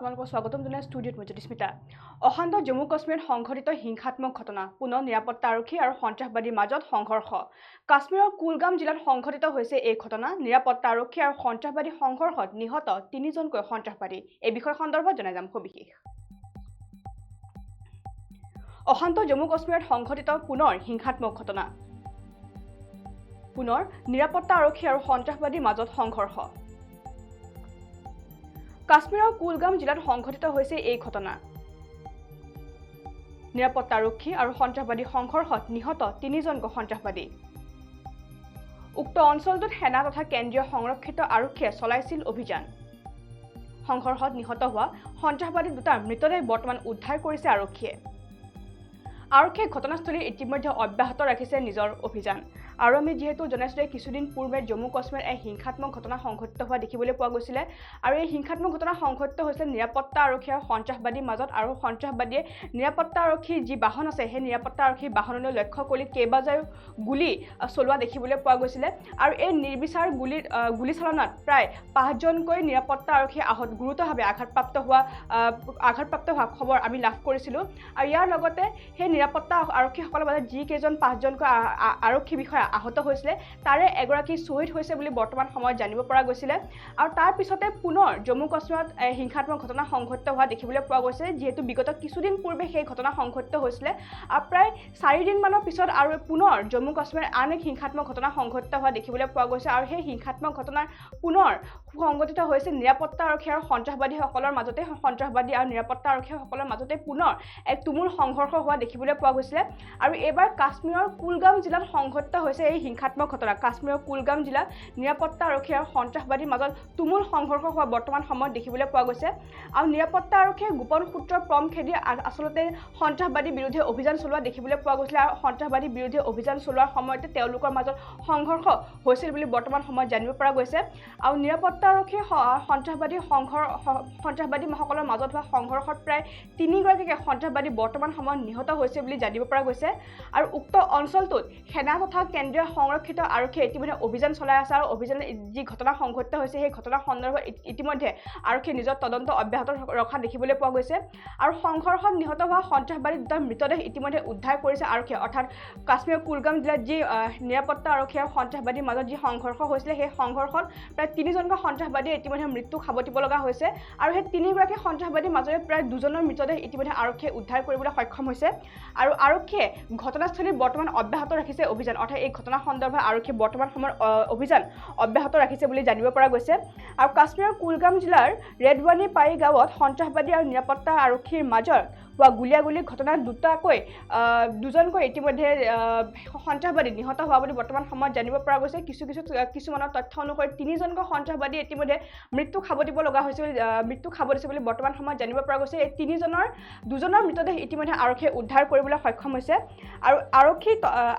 আপোনালোকক স্বাগতম জনাই ষ্টুডিঅ'ত মই জ্যোতিস্মিতা অশান্ত জম্মু কাশ্মীৰত সংঘটিত হিংসাত্মক ঘটনা পুনৰ নিৰাপত্তা আৰক্ষী আৰু সন্ত্ৰাসবাদীৰ মাজত সংঘৰ্ষ। কাশ্মীৰৰ কুলগাম জিলাত সংঘটিত হৈছে এই ঘটনা নিৰাপত্তা আৰক্ষী আৰু সন্ত্ৰাসবাদী সংঘৰ্ষত নিহত তিনিজনকৈ সন্ত্ৰাসবাদী। এই বিষয় সন্দৰ্ভত জনাই যাম সবিশেষ। অশান্ত জম্মু কাশ্মীৰত সংঘটিত পুনৰ হিংসাত্মক ঘটনা। পুনৰ নিৰাপত্তা আৰক্ষী আৰু সন্ত্ৰাসবাদীৰ মাজত সংঘৰ্ষ। কাশ্মীৰৰ কুলগাম জিলাত সংঘটিত হৈছে এই ঘটনা। নিৰাপত্তা আৰক্ষী আৰু সন্ত্ৰাসবাদী সংঘৰ্ষত নিহত তিনিজনকৈ সন্ত্ৰাসবাদী। উক্ত অঞ্চলটোত সেনা তথা কেন্দ্ৰীয় সংৰক্ষিত আৰক্ষীয়ে চলাইছিল অভিযান। সংঘৰ্ষত নিহত হোৱা সন্ত্ৰাসবাদী দুটাৰ মৃতদেহ বৰ্তমান উদ্ধাৰ কৰিছে আৰক্ষীয়ে। আৰক্ষীয়ে ঘটনাস্থলী ইতিমধ্যে অব্যাহত ৰাখিছে নিজৰ অভিযান। আৰু আমি যিহেতু জনাইছোঁ যে কিছুদিন পূৰ্বে জম্মু কাশ্মীৰত এক হিংসাত্মক ঘটনা সংঘটিত হোৱা দেখিবলৈ পোৱা গৈছিলে আৰু এই হিংসাত্মক ঘটনা সংঘটিত হৈছিলে নিৰাপত্তা আৰক্ষী আৰু সন্ত্ৰাসবাদীৰ মাজত আৰু সন্ত্ৰাসবাদীয়ে নিৰাপত্তা আৰক্ষীৰ যি বাহন আছে সেই নিৰাপত্তা আৰক্ষীৰ বাহনলৈ লক্ষ্য কৰি কেইবাজাৰো গুলী চলোৱা দেখিবলৈ পোৱা গৈছিলে আৰু এই নিৰ্বিচাৰ গুলীৰ গুলীচালনাত প্ৰায় পাঁচজনকৈ নিৰাপত্তা আৰক্ষী আহত গুৰুতৰভাৱে আঘাতপ্ৰাপ্ত হোৱা আঘাতপ্ৰাপ্ত হোৱা খবৰ আমি লাভ কৰিছিলোঁ। আৰু ইয়াৰ লগতে সেই নিৰাপত্তা আৰক্ষীসকলৰ মাজত যিকেইজন পাঁচজনকৈ আৰক্ষী বিষয়া আহত হৈছিলে। তাৰে এগৰাকী শ্বহীদ হৈছে বুলি বৰ্তমান সময়ত জানিব পৰা গৈছিলে। আৰু তাৰ পিছতে পুনৰ জম্মু কাশ্মীৰত হিংসাত্মক ঘটনা সংঘটিত হোৱা দেখিবলৈ পোৱা গৈছে যিহেতু বিগত কিছুদিন পূৰ্বে সেই ঘটনা সংঘটিত হৈছিলে। আৰু প্ৰায় চাৰিদিনমানৰ পিছত আৰু পুনৰ জম্মু কাশ্মীৰত আন এক হিংসাত্মক ঘটনা সংঘটিত হোৱা দেখিবলৈ পোৱা গৈছে। আৰু সেই হিংসাত্মক ঘটনাৰ পুনৰ সংঘটিত হৈছে নিৰাপত্তা আৰক্ষী আৰু সন্ত্ৰাসবাদীসকলৰ মাজতে। সন্ত্ৰাসবাদী আৰু নিৰাপত্তা আৰক্ষীসকলৰ মাজতে পুনৰ এক তুমুল সংঘৰ্ষ হোৱা দেখিবলৈ পোৱা গৈছিলে। আৰু এইবাৰ কাশ্মীৰৰ কুলগাম জিলাত সংঘটিত হৈছে এই হিংসাত্মক ঘটনা। কাশ্মীৰৰ কুলগাম জিলাত নিৰাপত্তা আৰক্ষী আৰু সন্ত্ৰাসবাদীৰ মাজত তুমুল সংঘৰ্ষ হোৱা বৰ্তমান সময়ত দেখিবলৈ পোৱা গৈছে। আৰু নিৰাপত্তা আৰক্ষীয়ে গোপন সূত্ৰৰ প্ৰম খেদি আচলতে সন্ত্ৰাসবাদীৰ বিৰুদ্ধে অভিযান চলোৱা দেখিবলৈ পোৱা গৈছিলে আৰু সন্ত্ৰাসবাদীৰ বিৰুদ্ধে অভিযান চলোৱাৰ সময়তে তেওঁলোকৰ মাজত সংঘৰ্ষ হৈছিল বুলি বৰ্তমান সময়ত জানিব পৰা গৈছে। আৰু নিৰাপত্তা আৰক্ষীয়ে সন্ত্ৰাসবাদী সংঘৰ সন্ত্ৰাসবাদীসকলৰ মাজত হোৱা সংঘৰ্ষত প্ৰায় তিনিগৰাকীকে সন্ত্ৰাসবাদী বৰ্তমান সময়ত নিহত হৈছে বুলি জানিব পৰা গৈছে। আৰু উক্ত অঞ্চলটোত সেনা তথা কেন্দ্ৰীয় সংৰক্ষিত আৰক্ষীয়ে ইতিমধ্যে অভিযান চলাই আছে আৰু অভিযান যি ঘটনা সংঘটিত হৈছে সেই ঘটনা সন্দৰ্ভত ইতি- ইতিমধ্যে আৰক্ষীয়ে নিজৰ তদন্ত অব্যাহত ৰখা দেখিবলৈ পোৱা গৈছে। আৰু সংঘৰ্ষত নিহত হোৱা সন্ত্ৰাসবাদী দুটাৰ মৃতদেহ ইতিমধ্যে উদ্ধাৰ কৰিছে আৰক্ষীয়ে। অৰ্থাৎ কাশ্মীৰৰ কুলগাম জিলাত যি নিৰাপত্তা আৰক্ষী আৰু সন্ত্ৰাসবাদীৰ মাজত যি সংঘৰ্ষ হৈছিলে সেই সংঘৰ্ষত প্ৰায় তিনিজনকৈ সন্ত্ৰাসবাদীয়ে ইতিমধ্যে মৃত্যু সাৱটিব লগা হৈছে। আৰু সেই তিনিগৰাকী সন্ত্ৰাসবাদীৰ মাজৰে প্ৰায় দুজনৰ মৃতদেহ ইতিমধ্যে আৰক্ষীয়ে উদ্ধাৰ কৰিবলৈ সক্ষম হৈছে। আৰু আৰক্ষীয়ে ঘটনাস্থলীত বৰ্তমান অব্যাহত ৰাখিছে অভিযান। অৰ্থাৎ এই ঘটনা সন্দৰ্ভত আৰক্ষীয়ে বৰ্তমান সময়ত অ, অভিযান অব্যাহত ৰাখিছে বুলি জানিব পৰা গৈছে। আৰু কাশ্মীৰৰ কুলগাম জিলাৰ ৰেডৱানী পাৰি গাঁৱত সন্ত্ৰাসবাদী আৰু নিৰাপত্তা আৰক্ষীৰ মাজত হোৱা গুলীয়াগুলী ঘটনাত দুটাকৈ দুজনকৈ ইতিমধ্যে সন্ত্ৰাসবাদী নিহত হোৱা বুলি বৰ্তমান সময়ত জানিব পৰা গৈছে। কিছু কিছু কিছুমানৰ তথ্য অনুসৰি তিনিজনকৈ সন্ত্ৰাসবাদী ইতিমধ্যে মৃত্যু খাব দিব লগা হৈছে বুলি মৃত্যু খাব দিছে বুলি বৰ্তমান সময়ত জানিব পৰা গৈছে। এই তিনিজনৰ দুজনৰ মৃতদেহ ইতিমধ্যে আৰক্ষীয়ে উদ্ধাৰ কৰিবলৈ সক্ষম হৈছে। আৰু আৰক্ষী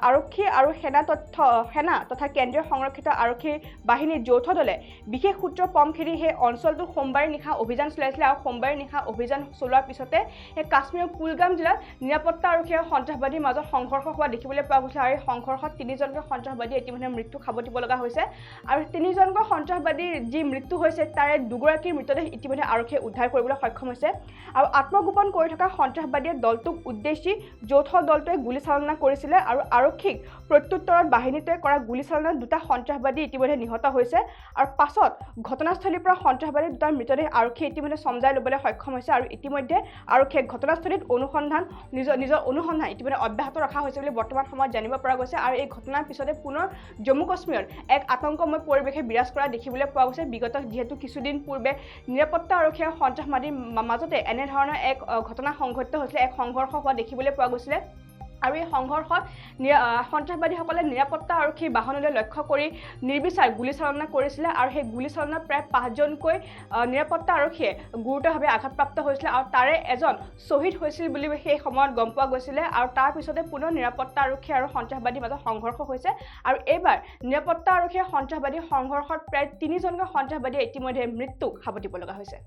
আৰক্ষী আৰু সেনা তথ্য সেনা তথা কেন্দ্ৰীয় সংৰক্ষিত আৰক্ষী বাহিনীৰ যৌথ দলে বিশেষ সূত্ৰ পম খেদি সেই অঞ্চলটোত সোমবাৰে নিশা অভিযান চলাইছিলে আৰু সোমবাৰে নিশা অভিযান চলোৱাৰ পিছতে সেই কাশ্মীৰৰ কুলগাম জিলাত নিৰাপত্তা আৰক্ষী আৰু সন্ত্ৰাসবাদীৰ মাজত সংঘৰ্ষ হোৱা দেখিবলৈ পোৱা গৈছে আৰু এই সংঘৰ্ষত তিনিজনকৈ সন্ত্ৰাসবাদীয়ে ইতিমধ্যে মৃত্যু খাব দিব লগা হৈছে। আৰু তিনিজনকৈ সন্ত্ৰাসবাদীৰ যি মৃত্যু হৈছে তাৰে দুগৰাকীৰ মৃতদেহ ইতিমধ্যে আৰক্ষীয়ে উদ্ধাৰ কৰিবলৈ সক্ষম হৈছে। আৰু আত্মগোপন কৰি থকা সন্ত্ৰাসবাদীয়ে দলটোক উদ্দেশ্যি যৌথ দলটোৱে গুলীচালনা কৰিছিলে আৰু আৰক্ষীক প্ৰত্যুত্তৰত বাহিনীটোৱে কৰা গুলীচালনাত দুটা সন্ত্ৰাসবাদী ইতিমধ্যে নিহত হৈছে। আৰু পাছত ঘটনাস্থলীৰ পৰা সন্ত্ৰাসবাদী দুটাৰ মৃতদেহ আৰক্ষীয়ে ইতিমধ্যে চমজাই ল'বলৈ সক্ষম হৈছে আৰু ইতিমধ্যে আৰক্ষীয়ে ঘটনাস্থলীত অনুসন্ধান নিজৰ নিজৰ অনুসন্ধান ইতিমধ্যে অব্যাহত ৰখা হৈছে বুলি বৰ্তমান সময়ত জানিব পৰা গৈছে আৰু এই ঘটনাৰ পিছতে পুনৰ জম্মু কাশ্মীৰত এক আতংকময় পৰিৱেশে বিৰাজ কৰা দেখিবলৈ পোৱা গৈছে। বিগত যিহেতু কিছুদিন পূৰ্বে নিৰাপত্তা আৰক্ষী আৰু সন্ত্ৰাসবাদীৰ মাজতে এনেধৰণৰ এক ঘটনা সংঘটিত হৈছিলে এক সংঘৰ্ষ হোৱা দেখিবলৈ পোৱা গৈছিলে। আৰু এই সংঘৰ্ষত সন্ত্ৰাসবাদীসকলে নিৰাপত্তা আৰক্ষীৰ বাহনলৈ লক্ষ্য কৰি নিৰ্বিচাৰ গুলীচালনা কৰিছিলে আৰু সেই গুলীচালনাত প্ৰায় পাঁচজনকৈ নিৰাপত্তা আৰক্ষীয়ে গুৰুতৰভাৱে আঘাতপ্ৰাপ্ত হৈছিলে আৰু তাৰে এজন শ্বহীদ হৈছিল বুলি সেই সময়ত গম পোৱা গৈছিলে আৰু তাৰ পিছতে পুনৰ নিৰাপত্তা আৰক্ষী আৰু সন্ত্ৰাসবাদীৰ মাজত সংঘৰ্ষ হৈছে আৰু এইবাৰ নিৰাপত্তা আৰক্ষী আৰু সন্ত্ৰাসবাদীৰ সংঘৰ্ষত প্ৰায় তিনিজনকৈ সন্ত্ৰাসবাদীয়ে ইতিমধ্যে মৃত্যু সাৱটিব লগা হৈছে।